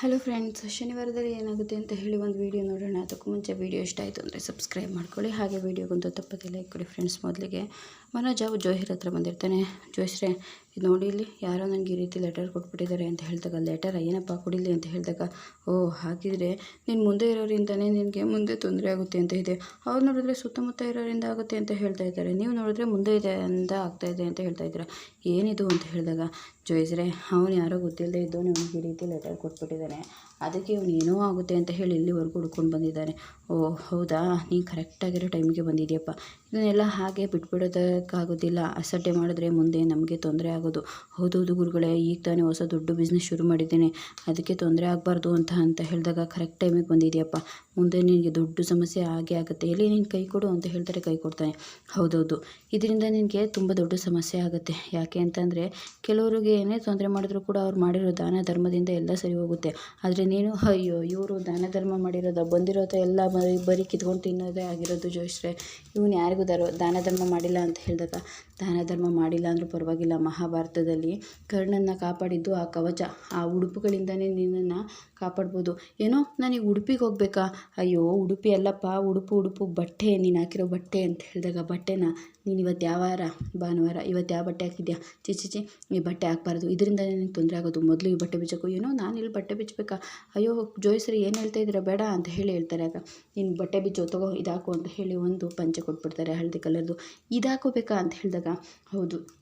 Hello friends, ಶನಿವಾರದಲ್ಲಿ ಏನಾಗುತ್ತೆ ಅಂತ ಹೇಳಿ ಒಂದು ವೀಡಿಯೋ ನೋಡೋಣ. ಅದಕ್ಕೂ ಮುಂಚೆ ವೀಡಿಯೋ ಇಷ್ಟ ಆಯಿತು ಅಂದರೆ ಸಬ್ಸ್ಕ್ರೈಬ್ ಮಾಡ್ಕೊಳ್ಳಿ. ಹಾಗೆ ವೀಡಿಯೋಗೊಂದು ತಪ್ಪದೆ ಲೈಕ್ ಕೊಡಿ ಫ್ರೆಂಡ್ಸ್ ಮೊದಲಿಗೆ. ಮನೋಜ್ ಅವು ಜೋಹಿರ್ ಹತ್ರ ಬಂದಿರ್ತಾನೆ. ಜೋಯಿಸ್ರೆ ಇದು ನೋಡಿ ಇಲ್ಲಿ ಯಾರೋ ನನಗೆ ಈ ರೀತಿ ಲೆಟರ್ ಕೊಟ್ಬಿಟ್ಟಿದ್ದಾರೆ ಅಂತ ಹೇಳಿದಾಗ ಲೆಟರ್ ಏನಪ್ಪ ಕೊಡಿಲಿ? ಅಂತ ಹೇಳಿದಾಗ, ಓ, ಹಾಗಿದ್ರೆ ನೀನು ಮುಂದೆ ಇರೋರಿಂದನೇ ನಿನಗೆ ಮುಂದೆ ತೊಂದರೆ ಆಗುತ್ತೆ ಅಂತ ಇದೆ. ಅವ್ರು ನೋಡಿದ್ರೆ ಸುತ್ತಮುತ್ತ ಇರೋರಿಂದ ಆಗುತ್ತೆ ಅಂತ ಹೇಳ್ತಾ ಇದ್ದಾರೆ. ನೀವು ನೋಡಿದ್ರೆ ಮುಂದೆ ಇದೆ ಅಂತ ಆಗ್ತಾ ಇದೆ ಅಂತ ಹೇಳ್ತಾ ಇದ್ದೀರಾ? ಏನಿದು? ಅಂತ ಹೇಳಿದಾಗ, ಜೋಯಿಸ್ರೆ, ಅವನು ಯಾರೋ ಗೊತ್ತಿಲ್ಲದೆ ಇದ್ದು ನಿಮಗೆ ಈ ರೀತಿ ಲೆಟರ್ ಕೊಟ್ಬಿಟ್ಟಿದ್ದಾನೆ. ಅದಕ್ಕೆ ಇವನು ಏನೋ ಆಗುತ್ತೆ ಅಂತ ಹೇಳಿ ಇಲ್ಲಿವರೆಗೂ ಹುಡ್ಕೊಂಡು ಬಂದಿದ್ದಾನೆ. ಓ, ಹೌದಾ? ನೀನು ಕರೆಕ್ಟಾಗಿರೋ ಟೈಮಿಗೆ ಬಂದಿದೆಯಪ್ಪ. ಇದನ್ನೆಲ್ಲ ಹಾಗೆ ಬಿಟ್ಬಿಡೋದಕ್ಕಾಗೋದಿಲ್ಲ. ಅಸಡ್ಡೆ ಮಾಡಿದ್ರೆ ಮುಂದೆ ನಮಗೆ ತೊಂದರೆ ಆಗೋದು. ಹೌದೌದು ಗುರುಗಳೇ, ಈಗ ತಾನೇ ಹೊಸ ದೊಡ್ಡ ಬಿಸ್ನೆಸ್ ಶುರು ಮಾಡಿದ್ದೇನೆ. ಅದಕ್ಕೆ ತೊಂದರೆ ಆಗಬಾರ್ದು ಅಂತ ಅಂತ ಹೇಳಿದಾಗ ಕರೆಕ್ಟ್ ಟೈಮಿಗೆ ಬಂದಿದೆಯಪ್ಪ ಮುಂದೆ ನಿನಗೆ ದೊಡ್ಡ ಸಮಸ್ಯೆ ಆಗೇ ಆಗುತ್ತೆ. ಎಲ್ಲಿ ನೀನು ಕೈ ಕೊಡು ಅಂತ ಹೇಳ್ತಾರೆ ಕೈ ಕೊಡ್ತಾನೆ. ಹೌದೌದು. ಇದರಿಂದ ನಿನಗೆ ತುಂಬ ದೊಡ್ಡ ಸಮಸ್ಯೆ ಆಗುತ್ತೆ. ಯಾಕೆ ಅಂತಂದರೆ ಕೆಲವರಿಗೆ ಏನೇ ತೊಂದರೆ ಮಾಡಿದ್ರು ಕೂಡ ಅವ್ರು ಮಾಡಿರೋ ದಾನ ಧರ್ಮದಿಂದ ಎಲ್ಲ ಸರಿ ಹೋಗುತ್ತೆ. ಆದರೆ ನೀನು, ಅಯ್ಯೋ, ಇವರು ದಾನ ಧರ್ಮ ಮಾಡಿರೋದ, ಬಂದಿರೋ ಎಲ್ಲ ಬರೀ ಕಿತ್ಕೊಂಡು ತಿನ್ನೋದೇ ಆಗಿರೋದು ಜೋಶ್ರೆ ಇವನು ಯಾರಿಗೂ ದರ ದಾನ ಧರ್ಮ ಮಾಡಿಲ್ಲ ಅಂತ ಹೇಳಿದಾಗ, ದಾನ ಧರ್ಮ ಮಾಡಿಲ್ಲ ಅಂದರೂ ಪರವಾಗಿಲ್ಲ. ಮಹಾಭಾರತದಲ್ಲಿ ಕರ್ಣನ್ನು ಕಾಪಾಡಿದ್ದು ಆ ಕವಚ. ಆ ಉಡುಪುಗಳಿಂದನೇ ನಿನ್ನನ್ನು ಕಾಪಾಡ್ಬೋದು. ಏನೋ, ನನಗೆ ಉಡುಪಿಗೆ ಹೋಗ್ಬೇಕಾ? ಅಯ್ಯೋ, ಉಡುಪಿ ಅಲ್ಲಪ್ಪ, ಉಡುಪು ಉಡುಪು, ಬಟ್ಟೆ, ನೀನು ಹಾಕಿರೋ ಬಟ್ಟೆ ಅಂತ ಹೇಳಿದಾಗ, ಬಟ್ಟೆನ ನೀನು ಇವತ್ತು ಯಾವ ವಾರ, ಭಾನುವಾರ, ಇವತ್ತು ಯಾವ ಬಟ್ಟೆ ಹಾಕಿದ್ಯಾ? ಚಿ ಚಿ ಚಿ ಈ ಬಟ್ಟೆ ಹಾಕ್ಬಾರ್ದು. ಇದರಿಂದ ನಿನಗೆ ತೊಂದರೆ ಆಗೋದು. ಮೊದಲು ಈ ಬಟ್ಟೆ ಬಿಚ್ಚೋಕು. ಏನೋ, ನಾನು ಇಲ್ಲಿ ಬಟ್ಟೆ ಬಿಚ್ಚಬೇಕಾ? ಅಯ್ಯೋ ಜೋಯಿಸ್ರಿ ಏನು ಹೇಳ್ತಾ ಇದ್ದೀರಾ? ಬೇಡ ಅಂತ ಹೇಳಿ ಹೇಳ್ತಾರೆ. ಆಗ, ನೀನು ಬಟ್ಟೆ ಬಿಚ್ಚೋ, ತಗೋ, ಇದಾಕು ಅಂತ ಹೇಳಿ ಒಂದು ಪಂಚೆ ಕೊಟ್ಬಿಡ್ತಾರೆ ಹಳದಿ ಕಲರ್ದು. ಇದಾಕೋಬೇಕಾ ಅಂತ ಹೇಳಿದಾಗ, ಹೌದು.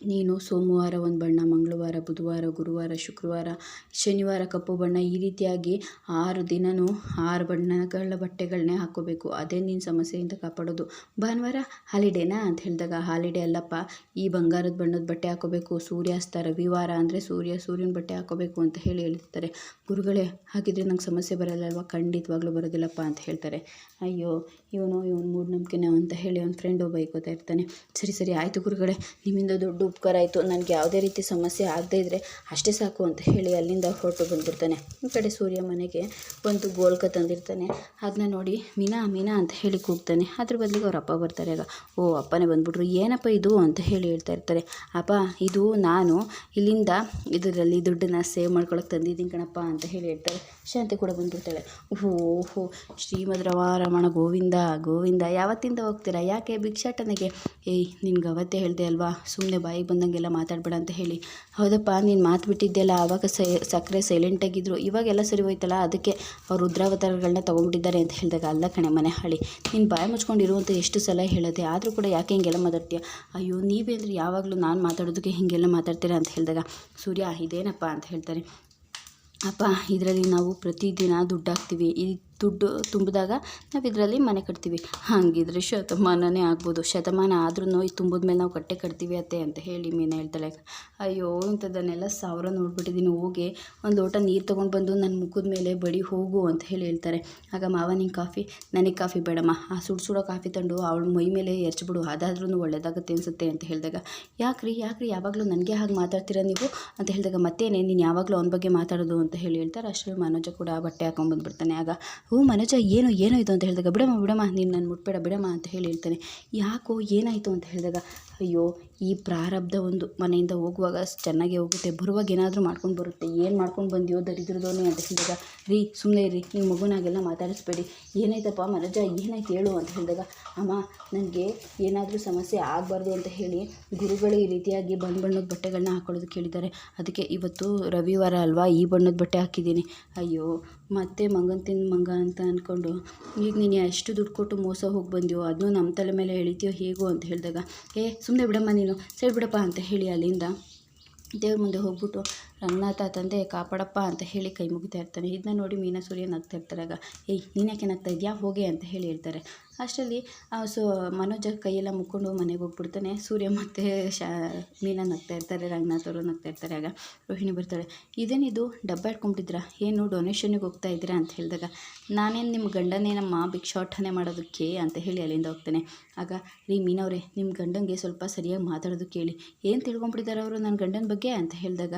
ನೀನು ಸೋಮವಾರ ಒಂದು ಬಣ್ಣ, ಮಂಗಳವಾರ, ಬುಧವಾರ, ಗುರುವಾರ, ಶುಕ್ರವಾರ, ಶನಿವಾರ ಕಪ್ಪು ಬಣ್ಣ ಈ ರೀತಿಯಾಗಿ ಆರು ದಿನವೂ ಆರು ಬಣ್ಣಗಳ ಬಟ್ಟೆಗಳನ್ನೇ ಹಾಕೋಬೇಕು ಅದೇ ನೀನು ಸಮಸ್ಯೆಯಿಂದ ಕಾಪಾಡೋದು. ಭಾನುವಾರ ಹಾಲಿಡೇನಾ ಅಂತ ಹೇಳಿದಾಗ, ಹಾಲಿಡೇ ಅಲ್ಲಪ್ಪ, ಈ ಬಂಗಾರದ ಬಣ್ಣದ ಬಟ್ಟೆ ಹಾಕೋಬೇಕು ಸೂರ್ಯಾಸ್ತ, ರವಿವಾರ ಅಂದರೆ ಸೂರ್ಯ, ಸೂರ್ಯನ ಬಟ್ಟೆ ಹಾಕೋಬೇಕು ಅಂತ ಹೇಳಿ ಹೇಳ್ತಾರೆ ಗುರುಗಳೇ, ಹಾಗಿದ್ರೆ ನಂಗೆ ಸಮಸ್ಯೆ ಬರಲ್ಲ ಅಲ್ವಾ ಖಂಡಿತವಾಗ್ಲೂ ಬರೋದಿಲ್ಲಪ್ಪ ಅಂತ ಹೇಳ್ತಾರೆ. ಅಯ್ಯೋ, ಇವನು ಇವನು ಮೂಢನಂಬಿಕೆನೋ ಅಂತ ಹೇಳಿ ಅವ್ನ ಫ್ರೆಂಡು ಬೈಕೋತಾ ಇರ್ತಾನೆ. ಸರಿ ಸರಿ, ಆಯಿತು ಗುರುಗಳೇ, ನಿಮ್ಮಿಂದ ದೊಡ್ಡ ಉಪಕಾರ ಆಯಿತು ನನಗೆ ಯಾವುದೇ ರೀತಿ ಸಮಸ್ಯೆ ಆಗದೇ ಇದ್ದರೆ ಅಷ್ಟೇ ಸಾಕು ಅಂತ ಹೇಳಿ ಅಲ್ಲಿಂದ ಹೊರಟು ಬಂದಿರ್ತಾನೆ ಈ ಕಡೆ ಸೂರ್ಯ ಮನೆಗೆ ಒಂದು ಗೋಲ್ಕ ತಂದಿರ್ತಾನೆ. ಅದನ್ನ ನೋಡಿ ಮೀನಾ ಮೀನಾ ಅಂತ ಹೇಳಿ ಕೂಗ್ತಾನೆ. ಅದ್ರ ಬದಲಿಗೆ ಅವ್ರ ಅಪ್ಪ ಬರ್ತಾರೆ. ಆಗ, ಓ, ಅಪ್ಪನೇ ಬಂದ್ಬಿಟ್ರು. ಏನಪ್ಪ ಇದು ಅಂತ ಹೇಳಿ ಹೇಳ್ತಾ ಇರ್ತಾರೆ. ಅಪ್ಪ, ಇದು ನಾನು ಇಲ್ಲಿಂದ ಇದರಲ್ಲಿ ದುಡ್ಡನ್ನು ಸೇವ್ ಮಾಡ್ಕೊಳಕ್ಕೆ ತಂದಿದ್ದೀನಿ ಕಣಪ್ಪ ಅಂತ ಹೇಳಿ ಹೇಳ್ತಾರೆ. ಶಾಂತಿ ಕೂಡ ಬಂದ್ಬಿಡ್ತಾಳೆ. ಓಹೋ ಓಹೋ ಶ್ರೀಮದ್ ರವ ರಮಣ ಗೋವಿಂದ ಗೋವಿಂದ, ಯಾವತ್ತಿಂದ ಹೋಗ್ತೀರಾ? ಯಾಕೆ ಭಿಕ್ಷಾಟನೆಗೆ? ಏಯ್, ನಿನ್ಗೆ ಅವತ್ತೇ ಹೇಳಿದೆ ಅಲ್ವಾ? ಸುಮ್ಮನೆ ಬಾಯಿಗೆ ಬಂದಂಗೆಲ್ಲ ಮಾತಾಡಬೇಡ ಅಂತ ಹೇಳಿ. ಹೌದಪ್ಪ, ನೀನು ಮಾತು ಬಿಟ್ಟಿದ್ದೆಲ್ಲ ಆವಾಗ ಸಕ್ಕರೆ ಸೈಲೆಂಟಾಗಿದ್ದರು ಇವಾಗೆಲ್ಲ ಸರಿ ಹೋಯ್ತಲ್ಲ, ಅದಕ್ಕೆ ಅವ್ರು ರುದ್ರಾವತಾರಗಳನ್ನ ತೊಗೊಂಡ್ಬಿಟ್ಟಿದ್ದಾರೆ ಅಂತ ಹೇಳಿದಾಗ, ಅಲ್ಲ ಕಣೆ ಮನೆ ಹಾಳಿ, ನೀನು ಬಾಯಿ ಮುಚ್ಕೊಂಡಿರು ಅಂತ ಎಷ್ಟು ಸಲ ಹೇಳೋದೆ, ಆದರೂ ಕೂಡ ಯಾಕೆ ಹಿಂಗೆಲ್ಲ ಮಾತಾಡ್ತೀಯ? ಅಯ್ಯೋ, ನೀವೇ ಅಂದರೆ ಯಾವಾಗಲೂ ನಾನು ಮಾತಾಡೋದಕ್ಕೆ ಹೀಗೆಲ್ಲ ಮಾತಾಡ್ತೀರಾ ಅಂತ ಹೇಳಿದಾಗ, ಸೂರ್ಯ, ಇದೇನಪ್ಪ ಅಂತ ಹೇಳ್ತಾರೆ. ಅಪ್ಪ, ಇದರಲ್ಲಿ ನಾವು ಪ್ರತಿದಿನ ದುಡ್ಡು ಹಾಕ್ತೀವಿ ಈ ದುಡ್ಡು ತುಂಬಿದಾಗ ನಾವು ಇದರಲ್ಲಿ ಮನೆ ಕಟ್ತೀವಿ. ಹಾಗಿದ್ರೆ ಶತಮಾನನೇ ಆಗ್ಬೋದು. ಶತಮಾನ ಆದ್ರೂ ಈ ತುಂಬಿದ ಮೇಲೆ ನಾವು ಕಟ್ಟೆ ಕಟ್ತೀವಿ ಅತ್ತೆ ಅಂತ ಹೇಳಿ ಮೀನು ಹೇಳ್ತಾಳೆ. ಅಯ್ಯೋ, ಇಂಥದ್ದನ್ನೆಲ್ಲ ಸಾವಿರ ನೋಡ್ಬಿಟ್ಟಿದ್ದೀನಿ. ಹೋಗಿ ಒಂದು ಲೋಟ ನೀರು ತೊಗೊಂಡು ಬಂದು ನನ್ನ ಮುಖದ ಮೇಲೆ ಬಡಿ ಹೋಗು ಅಂತ ಹೇಳಿ ಹೇಳ್ತಾರೆ. ಆಗ ಮಾವ, ನಿಂಗೆ ಕಾಫಿ? ನನಗೆ ಕಾಫಿ ಬೇಡಮ್ಮ. ಆ ಸುಡು ಸುಡೋ ಕಾಫಿ ತಂಡು ಅವಳು ಮೈ ಮೇಲೆ ಎರಚ್ಬಿಡು. ಅದಾದ್ರೂ ಒಳ್ಳೇದಾಗುತ್ತೆ ಅನಿಸುತ್ತೆ ಅಂತ ಹೇಳಿದಾಗ, ಯಾಕ್ರಿ ಯಾಕ್ರಿ? ಯಾವಾಗಲೂ ನನಗೆ ಹಾಗೆ ಮಾತಾಡ್ತೀರಾ ನೀವು? ಅಂತ ಹೇಳಿದಾಗ, ಮತ್ತೇನೆ, ನೀನು ಯಾವಾಗಲೂ ಅವನ ಬಗ್ಗೆ ಮಾತಾಡೋದು ಅಂತ ಹೇಳಿ ಹೇಳ್ತಾರೆ. ಅಷ್ಟರಲ್ಲಿ ಮನೋಜ ಕೂಡ ಬಟ್ಟೆ ಹಾಕೊಂಡು ಬಂದುಬಿಡ್ತಾನೆ. ಆಗ ಹ್ಞೂ ಮನೋಜ, ಏನು, ಏನೋ ಇದು ಅಂತ ಹೇಳಿದಾಗ, ಬಿಡಮ್ಮ ಬಿಡಮ್ಮ, ನೀನು ನನ್ನ ಮುಟ್ಬೇಡ, ಬಿಡಮ್ಮ ಅಂತ ಹೇಳಿ ಹೇಳ್ತಾನೆ. ಯಾಕೋ ಏನಾಯಿತು ಅಂತ ಹೇಳಿದಾಗ, ಅಯ್ಯೋ, ಈ ಪ್ರಾರಬ್ಧ ಒಂದು ಮನೆಯಿಂದ ಹೋಗುವಾಗ ಚೆನ್ನಾಗೇ ಹೋಗುತ್ತೆ, ಬರುವಾಗ ಏನಾದರೂ ಮಾಡ್ಕೊಂಡು ಬರುತ್ತೆ, ಏನು ಮಾಡ್ಕೊಂಡು ಬಂದಿಯೋ, ದರಿದ್ರದೋನೆ ಅಂತ ಹೇಳಿದಾಗ, ರೀ ಸುಮ್ಮನೆ ಇರಿ ನಿಮ್ಮ ಮಗುನಾಗೆಲ್ಲ ಮಾತಾಡಿಸ್ಬೇಡಿ. ಏನಾಯ್ತಪ್ಪ ಮನೋಜ, ಏನಾಯ್ತು ಹೇಳು ಅಂತ ಹೇಳಿದಾಗ, ಅಮ್ಮ, ನನಗೆ ಏನಾದರೂ ಸಮಸ್ಯೆ ಆಗಬಾರ್ದು ಅಂತ ಹೇಳಿ ಗುರುಗಳು ಈ ರೀತಿಯಾಗಿ ಬಣ್ಣ ಬಣ್ಣದ ಬಟ್ಟೆಗಳನ್ನ ಹಾಕೊಳ್ಳೋದು ಕೇಳಿದ್ದಾರೆ. ಅದಕ್ಕೆ ಇವತ್ತು ರವಿವಾರ ಅಲ್ವಾ, ಈ ಬಣ್ಣದ ಬಟ್ಟೆ ಹಾಕಿದ್ದೀನಿ. ಅಯ್ಯೋ ಮತ್ತೆ ಮಗನ ತಿಂದು ಮಂಗ ಅಂತ ಅಂದ್ಕೊಂಡು ಈಗ ನೀನು ಎಷ್ಟು ದುಡ್ಡು ಕೊಟ್ಟು ಮೋಸ ಹೋಗಿ ಬಂದ್ಯೋ ಅದನ್ನು ನಮ್ಮ ತಲೆ ಮೇಲೆ ಎಳಿತೀಯೋ ಹೇಗೋ ಅಂತ ಹೇಳಿದಾಗ, ಏ ಸುಮ್ಮನೆ ಬಿಡಮ್ಮ ನೀನು, ಸರಿ ಬಿಡಪ್ಪ ಅಂತ ಹೇಳಿ ಅಲ್ಲಿಂದ ದೇವ್ರ ಮುಂದೆ ಹೋಗ್ಬಿಟ್ಟು ರಂಗನಾಥ ತಂದೆ ಕಾಪಾಡಪ್ಪ ಅಂತ ಹೇಳಿ ಕೈ ಮುಗಿತಾ ಇರ್ತಾನೆ. ಇದನ್ನ ನೋಡಿ ಮೀನಾ ಸೂರ್ಯ ನಗ್ತಾ ಇರ್ತಾರೆ ಆಗ, ಏಯ್ ನೀನ್ಯಾಕೆ ನಗ್ತಾ ಇದೆಯಾ? ಹೋಗೆ ಅಂತ ಹೇಳಿ ಹೇಳ್ತಾರೆ. ಅಷ್ಟರಲ್ಲಿ ಸೊ, ಮನೋಜ ಕೈಯೆಲ್ಲ ಮುಕ್ಕೊಂಡು ಮನೆಗೆ ಹೋಗ್ಬಿಡ್ತಾನೆ. ಸೂರ್ಯ ಮತ್ತು ಶಾ, ಮೀನಾ ನಗ್ತಾ ಇರ್ತಾರೆ, ರಂಗನಾಥ್ ಅವರು ನಗ್ತಾ ಇರ್ತಾರೆ. ಆಗ, ರೋಹಿಣಿ ಬರ್ತಾಳೆ ಇದೇನಿದು ಡಬ್ಬ ಇಟ್ಕೊಂಬಿಟ್ಟಿದ್ರಾ? ಏನು ಡೊನೇಷನ್ಗೆ ಹೋಗ್ತಾ ಇದ್ದೀರಾ? ಅಂತ ಹೇಳಿದಾಗ, ನಾನೇನು ನಿಮ್ಮ ಗಂಡನೇನಮ್ಮ ಭಿಕ್ಷಾಟನೆ ಮಾಡೋದಕ್ಕೆ? ಅಂತ ಹೇಳಿ ಅಲ್ಲಿಂದ ಹೋಗ್ತಾನೆ. ಆಗ, ರೀ, ಮೀನವ್ರೆ ನಿಮ್ಮ ಗಂಡನಿಗೆ ಸ್ವಲ್ಪ ಸರಿಯಾಗಿ ಮಾತಾಡೋದು ಕೇಳಿ. ಏನು ತಿಳ್ಕೊಂಬಿಟ್ಟಿದ್ದಾರೆ ಅವರು ನನ್ನ ಗಂಡನ ಬಗ್ಗೆ? ಅಂತ ಹೇಳಿದಾಗ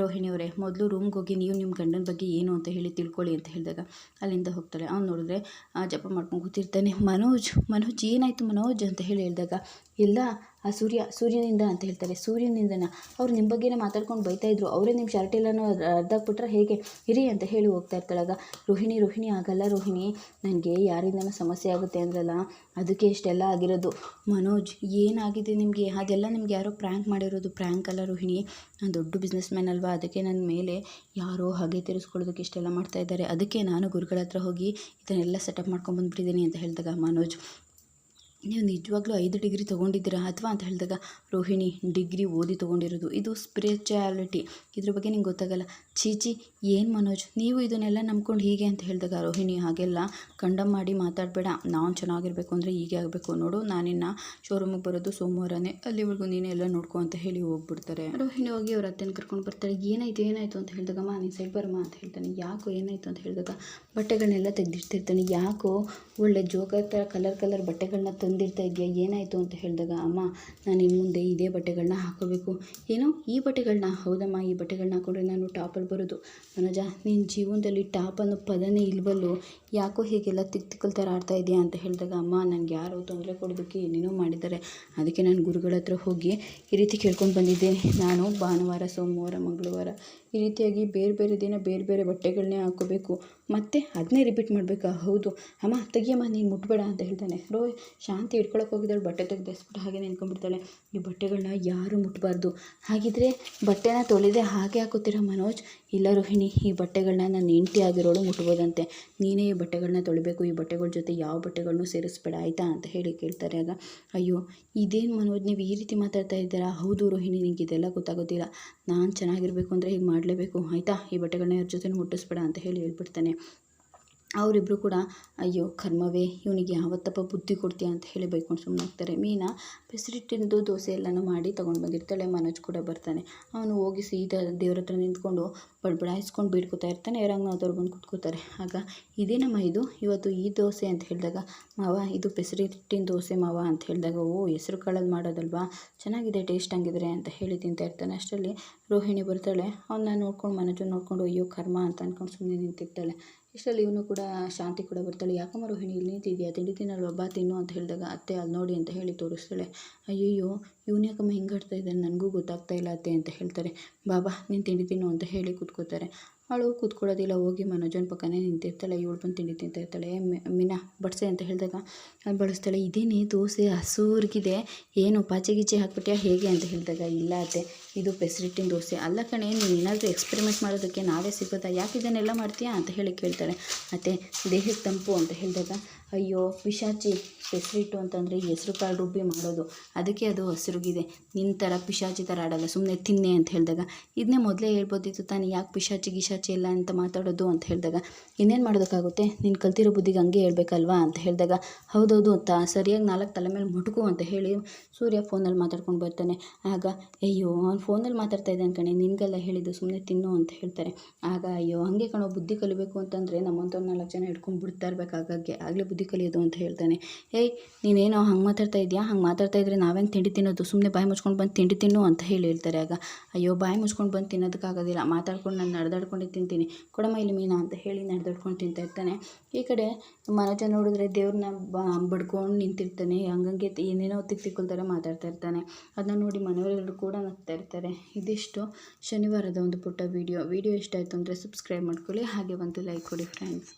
ರೋಹಿಣಿಯವರೇ, ಮೊದಲು ರೂಮ್ಗೆ ಹೋಗಿ ನೀವು ನಿಮ್ಮ ಗಂಡನ ಬಗ್ಗೆ ಏನು ಅಂತ ಹೇಳಿ ತಿಳ್ಕೊಳ್ಳಿ ಅಂತ ಹೇಳಿದಾಗ ಅಲ್ಲಿಂದ ಹೋಗ್ತಾಳೆ ಅವ್ನು ನೋಡಿದ್ರೆ ಜಪ ಮಾಡ್ಕೊಂಡು ಕೂತಿರ್ತಾನೆ ಮನೋಜ್ ಮನೋಜ್ ಏನಾಯಿತು ಮನೋಜ್? ಅಂತ ಹೇಳಿ ಹೇಳಿದಾಗ, ಇಲ್ಲ ಆ ಸೂರ್ಯ, ಸೂರ್ಯನಿಂದ ಅಂತ ಹೇಳ್ತಾರೆ. ಸೂರ್ಯನಿಂದನ ಅವ್ರು ನಿಮ್ಮ ಬಗ್ಗೆನೇ ಮಾತಾಡ್ಕೊಂಡು ಬೈತಾ ಇದ್ರು. ಅವರೇ ನಿಮ್ಮ ಶರ್ಟ್ ಎಲ್ಲನೂ ಅರ್ಧಾಕ್ಬಿಟ್ರೆ ಹೇಗೆ? ಇರಿ ಅಂತ ಹೇಳಿ ಹೋಗ್ತಾ ಇರ್ತಾಳಾಗ. ರೋಹಿಣಿ ರೋಹಿಣಿ ಆಗಲ್ಲ ರೋಹಿಣಿ. ನನಗೆ ಯಾರಿಂದನೂ ಸಮಸ್ಯೆ ಆಗುತ್ತೆ ಅಂದ್ರಲ್ಲ, ಅದಕ್ಕೆ ಇಷ್ಟೆಲ್ಲ ಆಗಿರೋದು. ಮನೋಜ್, ಏನಾಗಿದೆ ನಿಮಗೆ? ಅದೆಲ್ಲ ನಿಮ್ಗೆ ಯಾರೋ ಪ್ರ್ಯಾಂಕ್ ಮಾಡಿರೋದು. ಪ್ರ್ಯಾಂಕ್ ಅಲ್ಲ ರೋಹಿಣಿ. ನಾನು ದೊಡ್ಡ ಬಿಸ್ನೆಸ್ ಮ್ಯಾನ್ ಅಲ್ವಾ? ಅದಕ್ಕೆ ನನ್ನ ಮೇಲೆ ಯಾರೋ ಹಾಗೆ ತಿರ್ಸ್ಕೊಳ್ಳೋದಕ್ಕೆ ಇಷ್ಟೆಲ್ಲ ಮಾಡ್ತಾ ಇದ್ದಾರೆ. ಅದಕ್ಕೆ ನಾನು ಗುರುಗಳ ಹತ್ರ ಹೋಗಿ ಇದನ್ನೆಲ್ಲ ಸೆಟಪ್ ಮಾಡ್ಕೊಂಬಂದ್ಬಿಟ್ಟಿದ್ದೀನಿ ಅಂತ ಹೇಳಿದಾಗ ಮನೋಜ್ ನೀವು ನಿಜವಾಗ್ಲೂ ಐದು ಡಿಗ್ರಿ ತೊಗೊಂಡಿದ್ದೀರಾ ಅಥವಾ ಅಂತ ಹೇಳಿದಾಗ, ರೋಹಿಣಿ, ಡಿಗ್ರಿ ಓದಿ ತೊಗೊಂಡಿರೋದು. ಇದು ಸ್ಪಿರಿಚುಯಾಲಿಟಿ ಇದ್ರ ಬಗ್ಗೆ ನಿಂಗೆ ಗೊತ್ತಾಗಲ್ಲ. ಚೀಚಿ, ಏನು ಮನೋಜ್? ನೀವು ಇದನ್ನೆಲ್ಲ ನಂಬ್ಕೊಂಡು ಹೀಗೆ ಅಂತ ಹೇಳಿದಾಗ ರೋಹಿಣಿ ಹಾಗೆಲ್ಲ ಕಂಡಮ್ ಮಾಡಿ ಮಾತಾಡಬೇಡ. ನಾನು ಚೆನ್ನಾಗಿರಬೇಕು ಅಂದರೆ ಹೀಗೆ ಆಗಬೇಕು. ನೋಡು, ನಾನಿನ್ನ ಶೋರೂಮಿಗೆ ಬರೋದು ಸೋಮವಾರನೇ. ಅಲ್ಲಿವರೆಗೂ ನೀನೇ ಎಲ್ಲ ನೋಡ್ಕೊ ಅಂತ ಹೇಳಿ ಹೋಗ್ಬಿಡ್ತಾರೆ. ರೋಹಿಣಿ ಹೋಗಿ ಅವ್ರ ಅತ್ತೆನ ಕರ್ಕೊಂಡು ಬರ್ತಾರೆ. ಏನಾಯ್ತು, ಏನಾಯಿತು ಅಂತ ಹೇಳಿದಾಗಮ್ಮ ನೀನು ಸೈಡ್ ಬರಮ್ಮ ಅಂತ ಹೇಳ್ತಾನೆ. ಯಾಕೋ ಏನಾಯಿತು ಅಂತ ಹೇಳಿದಾಗ ಬಟ್ಟೆಗಳನ್ನೆಲ್ಲ ತೆಗೆದಿಡ್ತಿರ್ತಾನೆ. ಯಾಕೋ ಒಳ್ಳೆ ಜೋಗ ಥರ ಕಲರ್ ಕಲರ್ ಬಟ್ಟೆಗಳನ್ನ ತಂದಿರ್ತಾ ಇದೆಯಾ? ಏನಾಯಿತು ಅಂತ ಹೇಳಿದಾಗ, ಅಮ್ಮ, ನಾನು ಇನ್ನು ಮುಂದೆ ಇದೇ ಬಟ್ಟೆಗಳನ್ನ ಹಾಕೋಬೇಕು. ಏನೋ, ಈ ಬಟ್ಟೆಗಳನ್ನ ಹೌದಮ್ಮ, ಈ ಬಟ್ಟೆಗಳನ್ನ ಹಾಕೊಂಡ್ರೆ ನಾನು ಟಾಪಲ್ಲಿ ಬರೋದು. ಮನೋಜ ನಿನ್ನ ಜೀವನದಲ್ಲಿ ಟಾಪ್ ಅನ್ನೋ ಪದನೇ ಇಲ್ವಲ್ಲೋ? ಯಾಕೋ ಹೀಗೆಲ್ಲ ತಿಕ್ ತಿಕ್ಕಲ್ ಥರ ಆಡ್ತಾ ಇದೆಯಾ? ಅಂತ ಹೇಳಿದಾಗ, ಅಮ್ಮ ನನಗೆ ಯಾರೋ ತೊಂದರೆ ಕೊಡೋದಕ್ಕೆ ಏನೇನೋ ಮಾಡಿದ್ದಾರೆ. ಅದಕ್ಕೆ ನಾನು ಗುರುಗಳ ಹತ್ರ ಹೋಗಿ ಈ ರೀತಿ ಕೇಳ್ಕೊಂಡು ಬಂದಿದ್ದೇನೆ. ನಾನು ಭಾನುವಾರ, ಸೋಮವಾರ, ಮಂಗಳವಾರ ಈ ರೀತಿಯಾಗಿ ಬೇರೆ ಬೇರೆ ದಿನ ಬೇರೆ ಬೇರೆ ಬಟ್ಟೆಗಳನ್ನೇ ಹಾಕೋಬೇಕು ಮತ್ತೆ ಅದನ್ನೇ ರಿಪೀಟ್ ಮಾಡಬೇಕಾ? ಹೌದು. ಅಮ್ಮ, ತೆಗಿಯಮ್ಮ, ನೀನು ಮುಟ್ಬೇಡ ಅಂತ ಹೇಳ್ತಾನೆ. ರೋ, ಶಾಂತಿ ಇಟ್ಕೊಳಕ್ಕೆ ಹೋಗಿದ್ದಾಳೆ, ಬಟ್ಟೆ ತೆಗೆದು ಎಸ್ಬಿಟ್ಟು ಹಾಗೆ ನಿಂತ್ಕೊಂಡ್ಬಿಡ್ತಾಳೆ. ಈ ಬಟ್ಟೆಗಳನ್ನ ಯಾರು ಮುಟ್ಟಬಾರ್ದು ಹಾಗಿದ್ರೆ ಬಟ್ಟೆನ ತೊಳೆದೇ ಹಾಗೆ ಹಾಕೋತೀರಾ ಮನೋಜ್? ಇಲ್ಲ ರೋಹಿಣಿ, ಈ ಬಟ್ಟೆಗಳನ್ನ ನಾನು ಹೆಂಡತಿ ಆಗಿರೋಳು ಮುಟ್ಬೋದಂತೆ. ನೀನೇ ಈ ಬಟ್ಟೆಗಳನ್ನ ತೊಳಿಬೇಕು, ಈ ಬಟ್ಟೆಗಳ ಜೊತೆ ಯಾವ ಬಟ್ಟೆಗಳನ್ನೂ ಸೇರಿಸ್ಬೇಡ, ಆಯಿತಾ ಅಂತ ಹೇಳಿ ಕೇಳ್ತಾರೆ. ಆಗ, ಅಯ್ಯೋ, ಇದೇನು ಮನೋಜ್, ನೀವು ಈ ರೀತಿ ಮಾತಾಡ್ತಾ ಇದ್ದೀರಾ? ಹೌದು ರೋಹಿಣಿ, ನಿಂಗೆ ಇದೆಲ್ಲ ಗೊತ್ತಾಗೋದಿಲ್ಲ. ನಾನು ಚೆನ್ನಾಗಿರಬೇಕು ಅಂದರೆ ಹೀಗೆ ಮಾಡಲೇಬೇಕು. ಆಯಿತಾ? ಈ ಬಟ್ಟೆಗಳನ್ನ ಯಾರ ಜೊತೆ ಮುಟ್ಟಿಸ್ಬೇಡ ಅಂತ ಹೇಳಿ ಹೇಳ್ಬಿಡ್ತಾನೆ. ಅವರಿಬ್ಬರು ಕೂಡ, ಅಯ್ಯೋ, ಕರ್ಮವೇ, ಇವನಿಗೆ ಯಾವತ್ತಪ್ಪ ಬುದ್ಧಿ ಕೊಡ್ತೀಯ ಅಂತ ಹೇಳಿ ಬೈಕೊಂಡು ಸುಮ್ಮನಾಗ್ತಾರೆ ಮೀನಾ ಬೆಸರಿಟ್ಟಿದ್ದು ದೋಸೆ ಎಲ್ಲನೂ ಮಾಡಿ ತೊಗೊಂಡು ಬಂದಿರ್ತಾಳೆ, ಮನೋಜ್ ಕೂಡ ಬರ್ತಾನೆ. ಅವನು ಹೋಗಿ ಸೀದಾ ದೇವ್ರ ಹತ್ರ ನಿಂತ್ಕೊಂಡು ಬಡ್ಬಡಾಯಿಸ್ಕೊಂಡು ಬೇಡ್ಕೊತಾ ಇರ್ತಾನೆ ರಂಗನಾಥವ್ರು ಬಂದು ಕುತ್ಕೋತಾರೆ. ಆಗ, ಇದೇನಮ್ಮ ಇದು? ಇವತ್ತು ಈ ದೋಸೆ? ಅಂತ ಹೇಳಿದಾಗ, ಮಾವ, ಇದು ಬೆಸರಿಟ್ಟಿನ ದೋಸೆ ಮಾವ ಅಂತ ಹೇಳಿದಾಗ, ಓ, ಹೆಸರು ಕಾಳಲ್ಲಿ ಮಾಡೋದಲ್ವಾ? ಚೆನ್ನಾಗಿದೆ, ಟೇಸ್ಟ್ ಹಂಗಿದ್ರೆ ಅಂತ ಹೇಳಿ ತಿಂತಾ ಇರ್ತಾನೆ. ಅಷ್ಟರಲ್ಲಿ ರೋಹಿಣಿ ಬರ್ತಾಳೆ. ಅವನ್ನ ನೋಡ್ಕೊಂಡು ಮನೋಜ್ ನೋಡ್ಕೊಂಡು, ಅಯ್ಯೋ, ಕರ್ಮ ಅಂತ ಅಂದ್ಕೊಂಡು ಸುಮ್ಮನೆ ನಿಂತಿರ್ತಾಳೆ. ಇಷ್ಟರಲ್ಲಿ ಇವನು ಕೂಡ ಶಾಂತಿ ಕೂಡ ಬರ್ತಾಳೆ. ಯಾಕಮ್ಮ ರೋಹಿಣಿ ಇಲ್ಲಿ ನಿಂತಿದ್ಯಾ? ತಿಂಡಿ ತಿನ್ನಲ್ವಾ? ಬಾ, ತಿನ್ನು ಅಂತ ಹೇಳಿದಾಗ ಅತ್ತೆ ಅಲ್ಲಿ ನೋಡಿ ಅಂತ ಹೇಳಿ ತೋರಿಸ್ತಾಳೆ. ಅಯ್ಯಯ್ಯೋ, ಇವನು ಯಾಕಮ್ಮ ಹಿಂಗೆ ಇದ್ದಾನೆ? ನನಗೂ ಗೊತ್ತಾಗ್ತಾ ಇಲ್ಲ ಅತ್ತೆ ಅಂತ ಹೇಳ್ತಾರೆ. ಬಾಬಾ ನೀನು ತಿಂಡಿ ತಿನ್ನು ಅಂತ ಹೇಳಿ ಕೂತ್ಕೋತಾರೆ. ಅವಳು ಕೂತ್ಕೊಳ್ಳೋದಿಲ್ಲ. ಹೋಗಿ ಮನೋಜನ ಪಕ್ಕನೇ ನಿಂತಿರ್ತಾಳೆ. ಇವಳು ಬಂದು ತಿಂಡಿ ತಿಂತಿರ್ತಾಳೆ. ಮೀನಾ, ಬಡಿಸೆ ಅಂತ ಹೇಳಿದಾಗ ಅಲ್ಲಿ ಬಡಿಸ್ತಾಳೆ. ಇದೇನೇ ದೋಸೆ, ಹಸೂರ್ಗಿದೆ. ಏನು ಪಾಚೆ ಗೀಚೆ ಹಾಕ್ಬಿಟ್ಟಿಯಾ ಹೇಗೆ ಅಂತ ಹೇಳಿದಾಗ, ಇಲ್ಲ ಅತ್ತೆ, ಇದು ಪೆಸಿಲಿಟಿನ ದೋಸೆ. ಅಲ್ಲ ಕಣೆ, ನೀನು ಏನಾದರೂ ಎಕ್ಸ್ಪೆರಿಮೆಂಟ್ ಮಾಡೋದಕ್ಕೆ ನಾವೇ ಸಿಗೋದಾ ಯಾಕೆ ಇದನ್ನೆಲ್ಲ ಮಾಡ್ತೀಯಾ? ಅಂತ ಹೇಳಿ ಕೇಳ್ತಾಳೆ. ಮತ್ತು ದೇಹಕ್ಕೆ ತಂಪು ಅಂತ ಹೇಳಿದಾಗ ಅಯ್ಯೋ, ಪಿಶಾಚಿ ಹೆಸರಿಟ್ಟು ಅಂತಂದರೆ ಹೆಸ್ರು ಕಾಳು ರುಬ್ಬಿ ಮಾಡೋದು. ಅದಕ್ಕೆ ಅದು ಹಸಿರುಗಿದೆ. ನಿನ್ನ ಥರ ಪಿಶಾಚಿ ಥರ ಆಡೋಲ್ಲ ಸುಮ್ಮನೆ ತಿನ್ನೆ ಅಂತ ಹೇಳಿದಾಗ. ಇದನ್ನೇ ಮೊದಲೇ ಹೇಳ್ಬೋದಿತ್ತು ತಾನು, ಯಾಕೆ ಪಿಶಾಚಿ ಗಿಶಾಚಿ ಎಲ್ಲ ಅಂತ ಮಾತಾಡೋದು ಅಂತ ಹೇಳಿದಾಗ. ಇನ್ನೇನು ಮಾಡೋದಕ್ಕಾಗುತ್ತೆ? ನೀನು ಕಲ್ತಿರೋ ಬುದ್ಧಿಗೆ ಹಂಗೆ ಹೇಳ್ಬೇಕಲ್ವಾ ಅಂತ ಹೇಳಿದಾಗ. ಹೌದೌದು ಅಂತ ಸರಿಯಾಗಿ ನಾಲ್ಕು ತಲೆ ಮೇಲೆ ಮುಟುಕು ಅಂತ ಹೇಳಿ ಸೂರ್ಯ ಫೋನಲ್ಲಿ ಮಾತಾಡ್ಕೊಂಡು ಬರ್ತಾನೆ. ಆಗ, ಅಯ್ಯೋ, ಅವ್ನು ಫೋನಲ್ಲಿ ಮಾತಾಡ್ತಾ ಇದ್ದಾನೆ ಕಣೆ, ನಿನಗೆಲ್ಲ ಹೇಳಿದ್ದು ಸುಮ್ಮನೆ ತಿನ್ನು ಅಂತ ಹೇಳ್ತಾರೆ. ಆಗ, ಅಯ್ಯೋ, ಹಂಗೆ ಕಣೋ, ಬುದ್ಧಿ ಕಲಿಬೇಕು ಅಂತಂದರೆ ನಮ್ಮಂಥವ್ರು ನಾಲ್ಕು ಜನ ಹಿಡ್ಕೊಂಡು ಬಿಡ್ತಾ ಇರಬೇಕಾಗೆ ಆಗಲೇ ಬುದ್ಧಿ ಕಲಿಯೋದು ಅಂತ ಹೇಳ್ತಾನೆ. ಏಯ್, ನೀನೇನೋ ಹಂಗೆ ಮಾತಾಡ್ತಾ ಇದೆಯಾ? ಹಂಗೆ ಮಾತಾಡ್ತಾ ಇದ್ರೆ ನಾವೇನು ತಿಂಡಿ ತಿನ್ನೋದು? ಸುಮ್ಮನೆ ಬಾಯಿ ಮುಚ್ಕೊಂಡು ಬಂದು ತಿಂಡಿ ತಿನ್ನು ಅಂತ ಹೇಳಿ ಹೇಳ್ತಾರೆ ಆಗ. ಅಯ್ಯೋ, ಬಾಯಿ ಮುಚ್ಕೊಂಡು ಬಂದು ತಿನ್ನೋದಕ್ಕಾಗೋದಿಲ್ಲ ಮಾತಾಡ್ಕೊಂಡು ನಾನು ನಡೆದಾಡ್ಕೊಂಡು ತಿಂತೀನಿ. ಕೊಡಮ್ಮ ಇಲ್ಲಿ ಮೀನಾ ಅಂತ ಹೇಳಿ ನಡೆದಾಡ್ಕೊಂಡು ತಿಂತಾ ಇರ್ತಾನೆ. ಈ ಕಡೆ ಮನೋಜ ನೋಡಿದ್ರೆ ದೇವ್ರನ್ನ ಬಡ್ಕೊಂಡು ನಿಂತಿರ್ತಾನೆ. ಹಂಗಂಗೆ ಏನೇನೋ ತಿಕ್ ತಿಕ್ಕೊಳ್ತಾರೆ ಮಾತಾಡ್ತಾ ಇರ್ತಾನೆ. ಅದನ್ನ ನೋಡಿ ಮನೆಯವರೆಲ್ಲರೂ ಕೂಡ ನಗ್ತಾ ಇರ್ತಾರೆ. ಇದಿಷ್ಟು ಶನಿವಾರದ ಒಂದು ಪುಟ್ಟ ವೀಡಿಯೋ ವೀಡಿಯೋ ಇಷ್ಟ ಆಯಿತು ಅಂದರೆ ಸಬ್ಸ್ಕ್ರೈಬ್ ಮಾಡ್ಕೊಳ್ಳಿ. ಹಾಗೆ ಒಂದು ಲೈಕ್ ಕೊಡಿ ಫ್ರೆಂಡ್ಸ್